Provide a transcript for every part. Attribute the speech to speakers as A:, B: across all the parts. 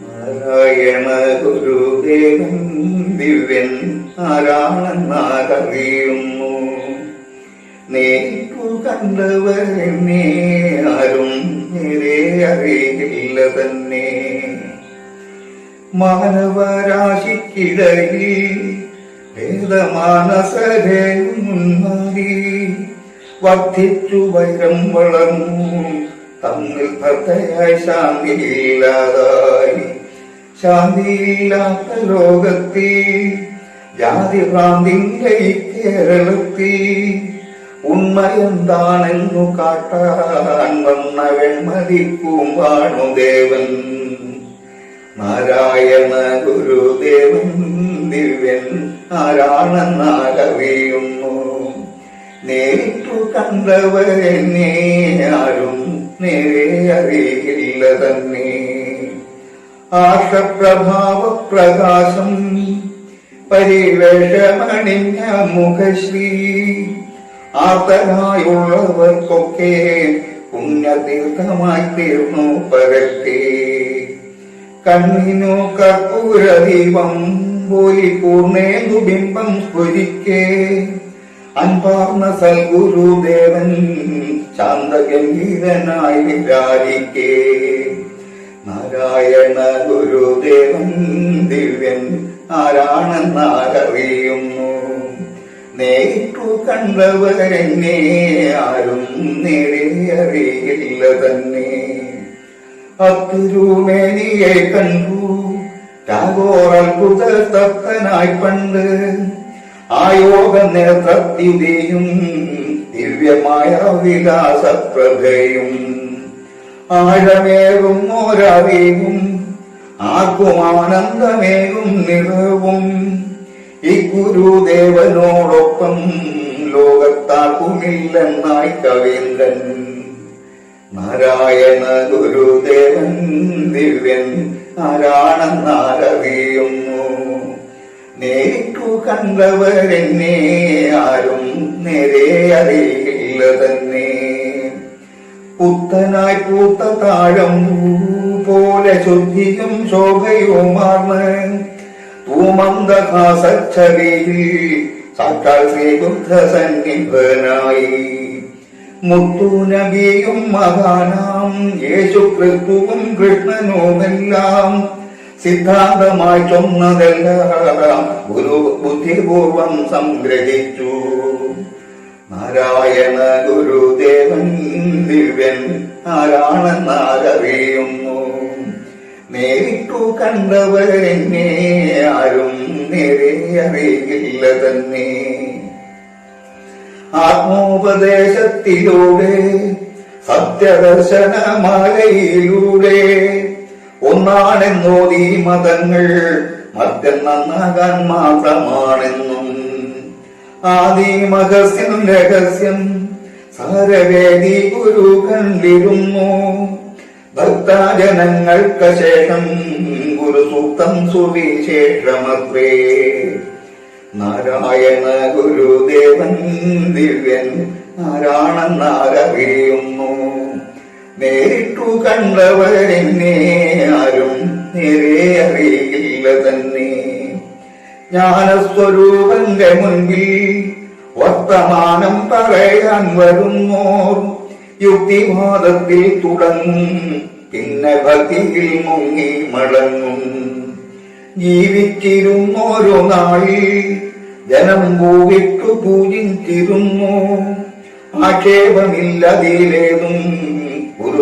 A: നാരായണ ഗുരുദേവൻ ദിവ്യൻ ആരാണെന്നറിയുന്നു നേരിട്ടു കണ്ടവരെന്നെ ആരും നേരെ അറിയില്ല തന്നെ. മാനവരാശിക്കിടയിൽ ഭേദമാനസരെ മുൻമാറി വർദ്ധിച്ചു വൈരം വളർന്നു. തമ്മിൽ ഭക്തയായി ശാന്തിയില്ലാതായി ശാന്തിയില്ലാത്ത ലോകത്തിൽ ജാതി ഭ്രാന്തിന്റെ ഈ കേരളത്തിൽ ഉണ്മയെന്താണെന്നു കാട്ടാൻ വന്ന വെൺമതി പൂമ്പാണു ദേവൻ. നാരായണ ഗുരുദേവൻ ദിവ്യൻ ആരാണെന്നാലറിയുന്നു നേരിട്ടു കണ്ടവരെന്നെ ആരും നേരെ അറിയില്ല തന്നെ ആഷപ്രഭാവ പ്രകാശം പരിവേഷമണിഞ്ഞ മുഖശ്രീ. ആർത്തനായുള്ളവർക്കൊക്കെ പുണ്യതീർത്ഥമായി തീർന്നു പരത്തെ കണ്ണിനു കർപ്പൂരദീപം പോലി പൂർണേന്ദു ബിംബം സ്ഫുരിക്കേ. അൻപാർന്ന സൽഗുരുദേവൻ ശാന്തഗംഭീരനായി വിചാരിക്കേ നാരായണ ഗുരുദേവൻ ദിവ്യൻ ആരാണെന്നറിയുന്നു. നേരിട്ടു കണ്ടവരെന്നെ ആരും നേടിയറിയില്ല തന്നെ. അത്തുരുമേനിയെ കണ്ടു. ടാഗോർ അത്ഭുത തപ്തനായി പണ്ട് ആയോഗ നേത്രത്തിന്റെയും ദിവ്യമായ വിലാസപ്രഭയും. ആഴമേകും ഓരറിവും ആർക്കും ആനന്ദമേകും നിറവും. ഈ ഗുരുദേവനോടൊപ്പം ലോകത്താക്കുമില്ലെന്നായി കവീന്ദ്രൻ. നാരായണ ഗുരുദേവൻ ദിവ്യൻ ആരാണെന്നറിയുന്നു നേരിട്ടു കണ്ടവരെന്നെ ആരും നേരെ അറിയില്ല തന്നെ പുത്തനായി പൂത്ത താഴം പോലെ ശുദ്ധിയും ശോഭയുമാർന്ന് തൂമന്ദഹാസച്ചതിയിൽ സാക്ഷാൽ ശ്രീബുദ്ധ സന്നിധനായി മുത്തുനബിയും മഹാനാം യേശു ക്രിസ്തുവും കൃഷ്ണനുമെല്ലാം സിദ്ധാന്തമായി ചൊന്നതെല്ലാം ഗുരു ബുദ്ധിപൂർവം സംഗ്രഹിച്ചു. നാരായണ ഗുരുദേവൻ ദിവ്യൻ ആരാണെന്നാരറിയുന്നു നേരിട്ടു കണ്ടവരെന്നെ ആരും നേരെ അറിയില്ല തന്നെ. ആത്മോപദേശത്തിലൂടെ സത്യദർശനമാലയിലൂടെ ഒന്നാണെന്നോതി മതങ്ങൾ? മദ്യം നന്നാകാൻ മാത്രമാണെന്നും ആദിമഹസ്യം രഹസ്യം സാരവേദി ഗുരു കണ്ടിരുന്നു. ഭക്തജനങ്ങൾക്ക് ശേഷം ഗുരുസൂക്തം സുവിശേഷമത്രേ. നാരായണ ഗുരുദേവൻ ദിവ്യൻ ആരാണെന്നറിയുന്നു നേരിട്ടു കണ്ടവരെന്നെ ആരും നേരെ അറിയില്ല തന്നെ. ജ്ഞാനസ്വരൂപന്റെ മുൻപിൽ വർത്തമാനം പറയാൻ വരുന്നോർ യുക്തിവാദത്തിൽ തുടങ്ങും പിന്നെ ഭക്തിയിൽ മുങ്ങി മടങ്ങും. ജീവിച്ചിരുന്നോരോ നാളിൽ ജനം പൂവിട്ടു പൂജിച്ചിരുന്നു. ആക്ഷേപമില്ലതിലേതും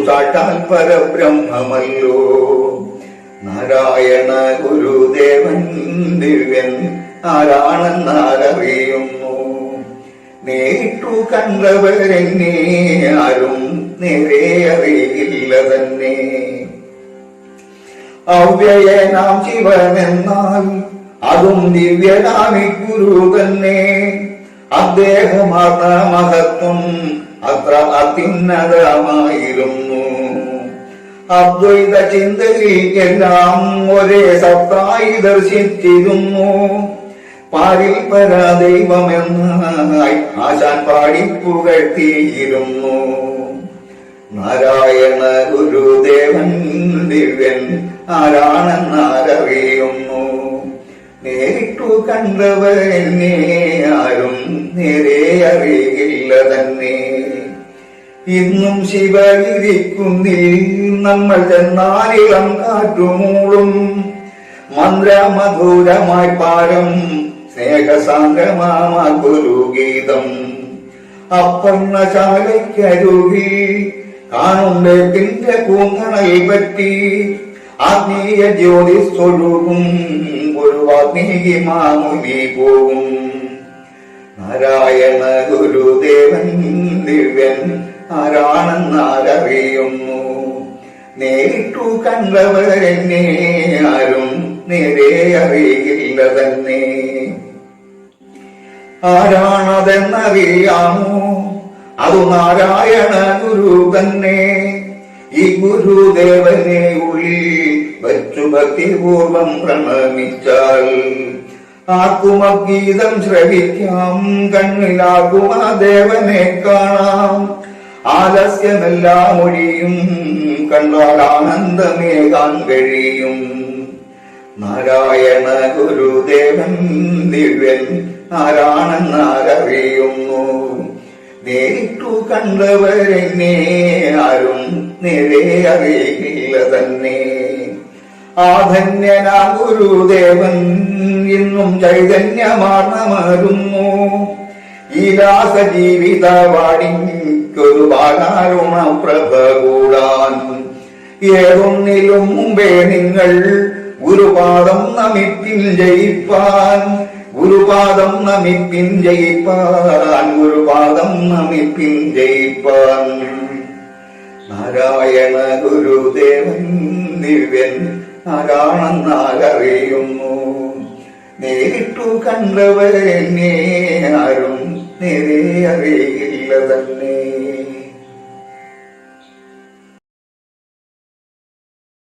A: സാക്ഷാൽ പരബ്രഹ്മമല്ലോ നാരായണ ഗുരുദേവൻ ദിവ്യൻ ആരാണെന്നറിയുന്നു. നേരിട്ടു കണ്ടവരെന്നെ ആരും നേരെ അറിയില്ല തന്നെ. അവ്യയനാം ശിവനെന്നാൽ അതും ദിവ്യനാമി ഗുരു തന്നെ. അദ്ദേഹമാർന്ന മഹത്വം അത്ര അത്യുന്നതമായിരുന്നു അദ്വൈത ചിന്തകളിക്കെല്ലാം ഒരേ സത്തായി ദർശിച്ചിരുന്നു. പാരിൽ പരദൈവമെന്നായി ആശാൻ പാടി പുകഴ്ത്തിയിരുന്നു നാരായണ ഗുരുദേവൻ ദിവ്യൻ ആരാണെന്നാരറിയുന്നു നേരിട്ടു കണ്ടവരെന്നേ ആരും നേരെ അറിയില്ല തന്നെ ഇന്നും ശിവഗിരിക്കുന്നിൽ നമ്മൾ ചെന്നാലിളം കാറ്റുമൂളും. മന്ത്രമധുരമായി പാരം സ്നേഹസാന്ദ്രമാ ഗുരുഗീതം അപ്പണ്ണശാലയ്ക്കരുകിൽ കാണും പിന്റെ പൂങ്കണൽ പറ്റി. ആത്മീയ ജ്യോതിസ്വരൂപം ഒരു വാത്മീകി മാമുനി പോകും നാരായണ ഗുരുദേവൻ ദിവ്യൻ ആരാണെന്നാരറിയുന്നു നേരിട്ടു കണ്ടവരെന്നെ ആരും നേരെ അറിയില്ല തന്നെ ആരാണതെന്നറിയാമോ? അതു നാരായണ ഗുരു തന്നെ. ഈ ഗുരുദേവനെ ഉള്ളിൽ വച്ചു ഭക്തിപൂർവം പ്രണമിച്ചാൽ ആക്കുമഗീതം ശ്രവിക്കാം. കണ്ണിലാക്കുമ ദേവനെ കാണാം. ആലസ്യമെല്ലാം ഒഴിയും കണ്ടാൽ ആനന്ദമേകാൻ കഴിയും. നാരായണ ഗുരുദേവൻ ദിവ്യൻ ആരാണെന്നാരറിയുന്നു നേരിട്ടു കണ്ടവരെന്നെ ആരും നേരെ അറിയില്ല തന്നെ. ആധന്യനാ ഗുരുദേവൻ ഇന്നും ചൈതന്യമാർന്നമരുന്നു ഈ ജീവിതവാടിക്കൊരു ബാലാരുണ പ്രഭ കൂടാൻ ഏതൊന്നിലും മുമ്പേ നിങ്ങൾ ഗുരുപാദം നമിപ്പിൻ ജയിപ്പാൻ. ഗുരുപാദം നമിപ്പിൻ ജയിപ്പാൻ ഗുരുപാദം നമിപ്പിൻ ജയിപ്പാൻ. നാരായണ ഗുരുദേവൻ ദിവ്യൻ ആരാണെന്നാലറിയുന്നു നേരിട്ടു കണ്ടവരെന്നെ ആരും നേരെ അറിയില്ല തന്നെ